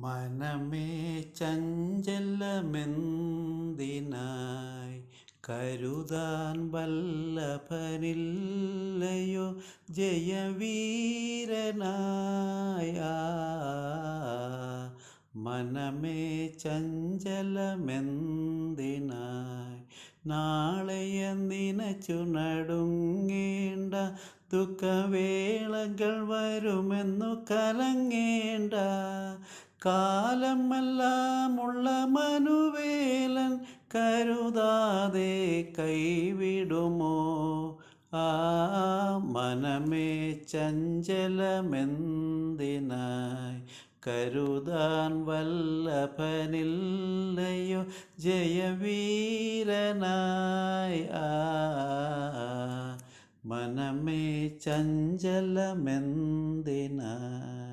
മനമേ ചഞ്ചലമെന്തിനായി കരുതാൻ വല്ലഭനില്ലയോ ജയവീരനായ? മനമേ ചഞ്ചലമെന്തിനായി നാളെയ നിനച്ചു നടുങ്ങേണ്ട ദുഃഖവേളകൾ വരുമെന്നു കലങ്ങേണ്ട കാലമെല്ലാമുള്ള മനുവേലൻ കരുതാതെ കൈവിടുമോ? ആ മനമേ ചഞ്ചലമെന്തിനായി കരുതാൻ വല്ലഭനില്ലയോ ജയവീരനായി? ആ മനമേ ചഞ്ചലമെന്തിനായി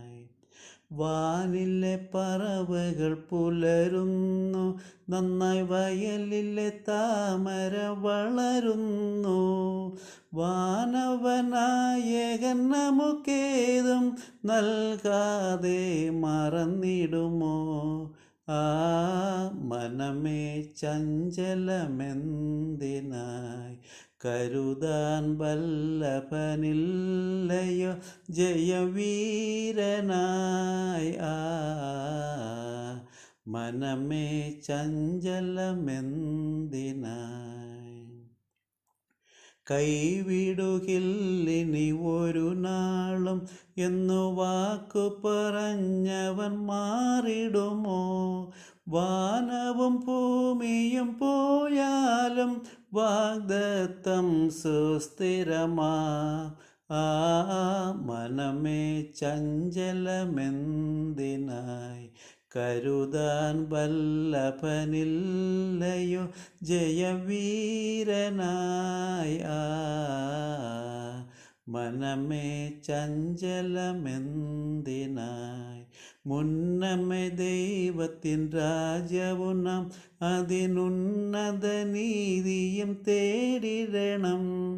വാനിലെ പറവകൾ പുലരുന്നു നന്നായി വയലിലെ താമര വളരുന്നു. വാനവനായകൻ നമുക്കേതും നൽകാതെ മറന്നിടുമോ? ആ മനമേ ചഞ്ചലമെന്തിനായി? കരുതാൻ വല്ലഭനില്ലയോ ജയവീരനായി മനമേ ചഞ്ചലമെന്തിനായി? കൈവിടുകില്ലിനി ഒരു നാളും എന്നു വാക്കു പറഞ്ഞവൻ മാറിടുമോ? വാനവും ഭൂമിയും പോയാലും വാഗ്ദത്തം സുസ്ഥിരമാ. ആ മനമേ ചഞ്ചലമെന്തിനായി? കരുതാൻ വല്ലഭനില്ലയോ? ജയവീരനായ മനമേ ചഞ്ചലമെന്തിനായി? മുന്നമേ ദൈവത്തിൻ രാജവും നാം അതിനുന്നത നീതിയും തേടിടണം.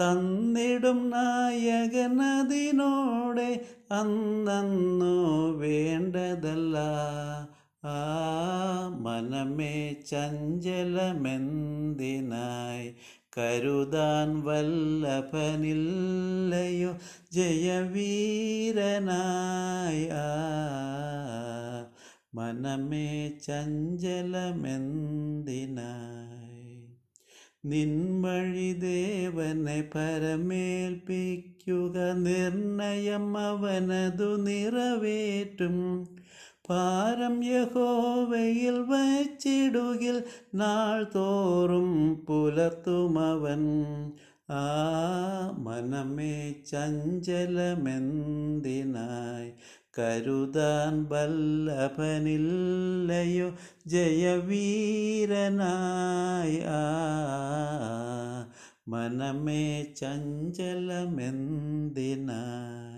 തന്നിടും നായകൻ അതിനോടെ അന്നോ വേണ്ടതല്ല. ആ മനമേ ചഞ്ചലമെന്തിനായി? കരുതാൻ വല്ലഭനില്ലയോ ജയവീരനായ മനമേ ചഞ്ചലമെന്തിനായി? നിൻവഴി ദേവനെ പരമേൽപ്പിക്കുക നിർണയം അവനതു നിറവേറ്റും. ഭാരം യഹോവയിൽ വച്ചിടുകിൽ നാൾ തോറും പുലർത്തുമവൻ. ആ മനമേ ചഞ്ചലമെന്തിനായി? കരുതാൻ വല്ലഭനില്ലയോ? ജയവീരനായ. മനമേ ചഞ്ചലമെന്തിനായി?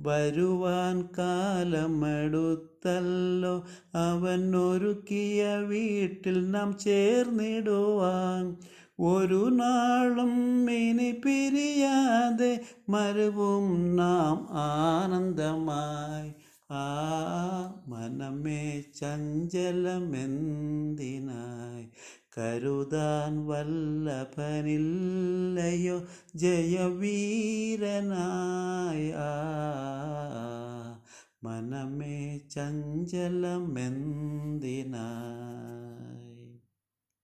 വരുവാൻ കാലമെടുത്തല്ലോ. അവൻ ഒരുക്കിയ വീട്ടിൽ നാം ചേർന്നിടുവാൻ. ഒരു നാളും ഇനി പിരിയാതെ മരുവും നാം ആനന്ദമായി. ആ മനമേ ചഞ്ചലമെന്തിനായി? കരുതാൻ വല്ലഭനില്ലയോ? ജയവീരനായ മനമേ ചഞ്ചലമെന്തിനാ?